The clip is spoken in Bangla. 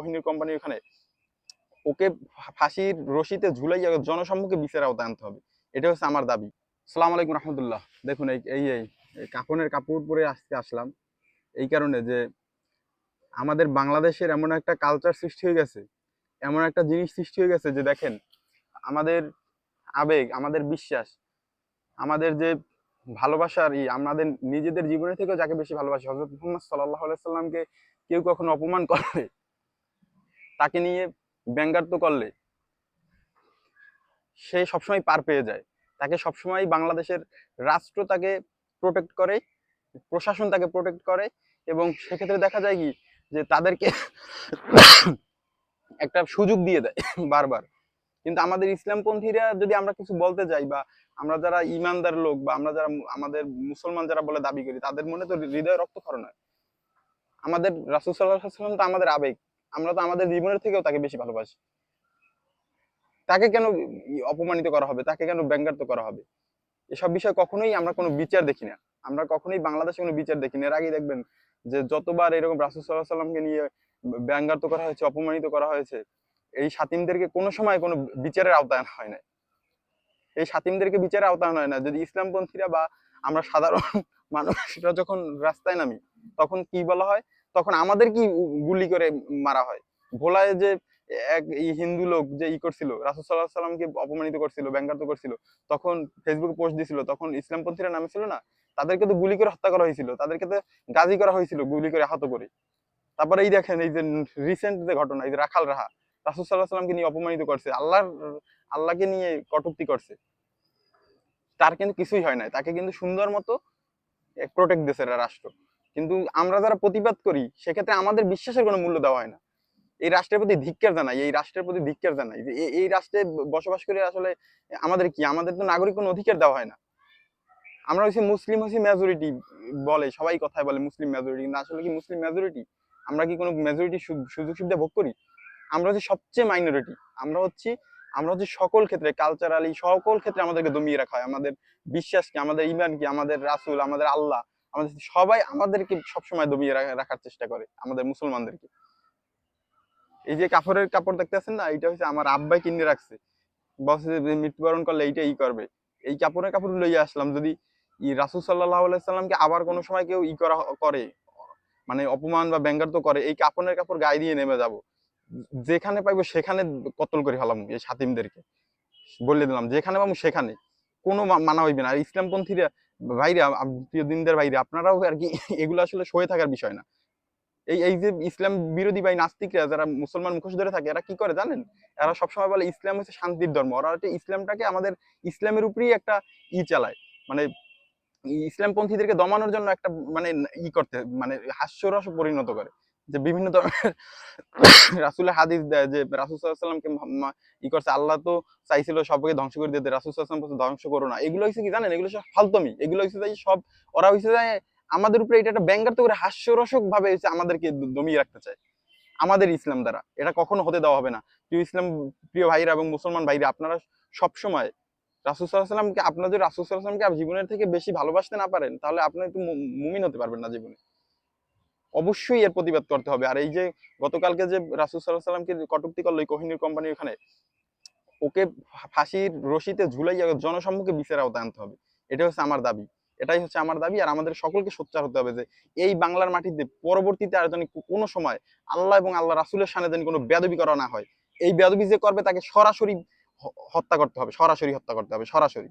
কোহিনুর কোম্পানির ওখানে, ওকে ফাঁসির রশিতে ঝুলাই জনসম্মুখে বিচার আওতায় আনতে হবে। এটা হচ্ছে আমার দাবি। সালাম আলাইকুম রহমতুল্লাহ। দেখুন, এই এই এই কাফনের কাপড় পরে আজকে আসলাম। এই কারণে যে আমাদের বাংলাদেশের এমন একটা কালচার সৃষ্টি হয়ে গেছে, এমন একটা জিনিস সৃষ্টি হয়ে গেছে যে দেখেন, আমাদের আবেগ, আমাদের বিশ্বাস, আমাদের যে ভালোবাসার ই, আমাদের নিজেদের জীবনের থেকেও যাকে বেশি ভালোবাসি হজরত মোহাম্মদ সাল্লাহ সাল্লামকে কেউ কখনো অপমান করলে তাকে নিয়ে ব্যঙ্গাত্ম করলে। সে সবসময় পার পেয়ে যায়। তাকে সবসময় বাংলাদেশের রাষ্ট্র তাকে প্রোটেক্ট করে, প্রশাসন তাকে প্রোটেক্ট করে এবং সেক্ষেত্রে দেখা যায় কি যে তাদেরকে একটা সুযোগ দিয়ে দেয় বারবার। কিন্তু আমাদের ইসলামপন্থীরা যদি আমরা কিছু বলতে যাই বা আমরা যারা ইমানদার লোক বা আমরা যারা আমাদের মুসলমান যারা বলে দাবি করি, তাদের মনে তো হৃদয় রক্তক্ষরণ হয়। আমাদের রাসুল সাল্লাহ তো আমাদের আবেগ। আমরা তো আমাদের জীবনের থেকেও তাকে বেশি ভালোবাসি। তাকে কেন অপমানিত করা হবে? তাকে কেন ব্যঙ্গাত্ম করা হবে? এসব বিষয়ে কখনোই আমরা কোনো বিচার দেখি না। আমরা কখনোই বাংলাদেশে কোনো বিচার দেখি না। এর আগেই দেখবেন যে যতবার এরকম রাসুল সাল্লাহ সাল্লামকে নিয়ে ব্যঙ্গাত্ম করা হয়েছে, অপমানিত করা হয়েছে, এই সাতিমদেরকে কোনো সময় কোনো বিচারের আওতায় হয় না এই সাতিমদেরকে বিচারের আওতায় হয় না যদি ইসলামপন্থীরা বা আমরা সাধারণ মানুষরা যখন রাস্তায় নামি, তখন কি বলা হয়? তখন আমাদের কি গুলি করে মারা হয়? ভোলায় যে এক হিন্দু লোক যে ই করছিল, রাসুল সাল্লাহ সাল্লামকে অপমানিত করছিল ব্যঙ্গাত্ম করছিল, তখন ফেসবুকে পোস্ট দিছিল, তখন ইসলামপন্থীরা নামে ছিল না? তাদেরকে তো গুলি করে হত্যা করা হয়েছিল, তাদেরকে তো গাজী করা হয়েছিল গুলি করে আহত করে। তারপরে এই দেখেন, এই যে রিসেন্ট যে ঘটনা, এই যে রাখাল রাহা, রাসুল সাল্লাহ সাল্লামকে নিয়ে অপমানিত করছে, আল্লাহর, আল্লাহকে নিয়ে কটুক্তি করছে। তার কিন্তু কিছুই হয় নাই, তাকে কিন্তু সুন্দর মতো প্রোটেক্ট দিয়েছে রাষ্ট্র। কিন্তু আমরা যারা প্রতিবাদ করি, সেক্ষেত্রে আমাদের বিশ্বাসের কোনো মূল্য দেওয়া হয় না। এই রাষ্ট্রের প্রতি ধিক্কার জানাই, এই রাষ্ট্রের প্রতি ধিক্কার জানাই যে এই রাষ্ট্রে বসবাস করে আসলে আমাদের কি? আমাদের তো নাগরিক কোনো অধিকার দেওয়া হয় না। আমরা হচ্ছে মুসলিম হচ্ছে মেজরিটি বলে, সবাই কথায় বলে মুসলিম মেজরিটি না আসলে কি মুসলিম মেজরিটি আমরা কি কোনো মেজরিটি সুযোগ সুবিধা ভোগ করি? আমরা হচ্ছে সবচেয়ে মাইনরিটি আমরা হচ্ছি, আমরা হচ্ছে সকল ক্ষেত্রে কালচারালি সকল ক্ষেত্রে আমাদেরকে দমিয়ে রাখা হয়। আমাদের বিশ্বাস কি? আমাদের ইমান কি? আমাদের রাসূল, আমাদের আল্লাহ আমাদের সবাই আমাদেরকে সবসময় দমিয়ে রাখার চেষ্টা করে, আমাদের মুসলমানদেরকে। এই যে কাপড়ের কাপড় দেখতেছেন না এটা হচ্ছে আমার আব্বাই কিনে রাখছে। বসে যে মৃত্যুবরণ করলে এইটা ই করবে। এই কাপড়ের কাপড় লইয়া আসলাম, যদি ই রাসূল আলাইহি সাল্লামকে আবার কোনো সময় কেউ ই করা, করে মানে অপমান বা ব্যঙ্গাত্ম করে, এই কাপড়ের কাপড় গায়ে দিয়ে নেমে যাব। যেখানে পাইবো সেখানে কতল করে ফেলাম এই সাতিমদেরকে। বলে দিলাম, যেখানে পাবো সেখানে। কোনো মানা হইবে না। আর ইসলামপন্থীরা ভাইরা প্রিয় দিনদের ভাইরা, আপনারাও আর কি এগুলো আসলে সয়ে থাকার বিষয় না। এই এই যে ইসলাম বিরোধী বা নাস্তিকরা যারা মুসলমান মুখোশ ধরে থাকে, এরা কি করে জানেন? এরা সবসময় বলে ইসলাম হচ্ছে শান্তির ধর্ম। ওরা হচ্ছে ইসলামটাকে আমাদের ইসলামের উপরেই একটা ই চালায়। মানে ইসলাম ইসলামপন্থীদেরকে দমানোর জন্য একটা মানে ই করতে মানে হাস্যরস পরিণত করে। যে বিভিন্ন ধরনের রাসুলের হাদিস দেয় যে রাসুল ই করছে, আল্লাহ তো চাইছিল সবকে ধ্বংস করে দিতে রাসুল সাল্লাম ধ্বংস করো না। এগুলো হচ্ছে কি জানেন? এগুলো সব ফালতমি। এগুলো হচ্ছে যে সব ওরা হচ্ছে যে আমাদের উপরে এটা একটা ব্যঙ্গাত্ম করে হাস্যরসক ভাবে হচ্ছে আমাদেরকে দমিয়ে রাখতে চায়। আমাদের ইসলাম দ্বারা। এটা কখনো হতে দেওয়া হবে না। প্রিয় ইসলাম, প্রিয় ভাইরা এবং মুসলমান ভাইরা, আপনারা সব সময় রাসুল সাল্লামকে আপনার যদি রাসুল সাল্লামকে জীবনের থেকে বেশি ভালোবাসতে না পারেন, তাহলে আপনি একটু মুমিন হতে পারবেন না জীবনে। অবশ্যই এর প্রতিবাদ করতে হবে। আর এই যে গতকালকে যে রাসুল সাল্লাহ সাল্লামকে কটূক্তি করল কোহিনুর কোম্পানির ওখানে, ওকে ফাঁসির রশিতে ঝুলাইয়া জনসম্মুখে বিচার আওতায় আনতে হবে। এটা হচ্ছে আমার দাবি। এটাই হচ্ছে আমার দাবি। আর আমাদের সকলকে সোচ্চার হতে হবে যে এই বাংলার মাটিতে পরবর্তীতে আর যেন কোনো সময় আল্লাহ এবং আল্লাহ রাসুলের সামনে যেন কোনো বেদবি করা না হয়। এই বেদবি যে করবে তাকে সরাসরি হত্যা করতে হবে, সরাসরি হত্যা করতে হবে, সরাসরি।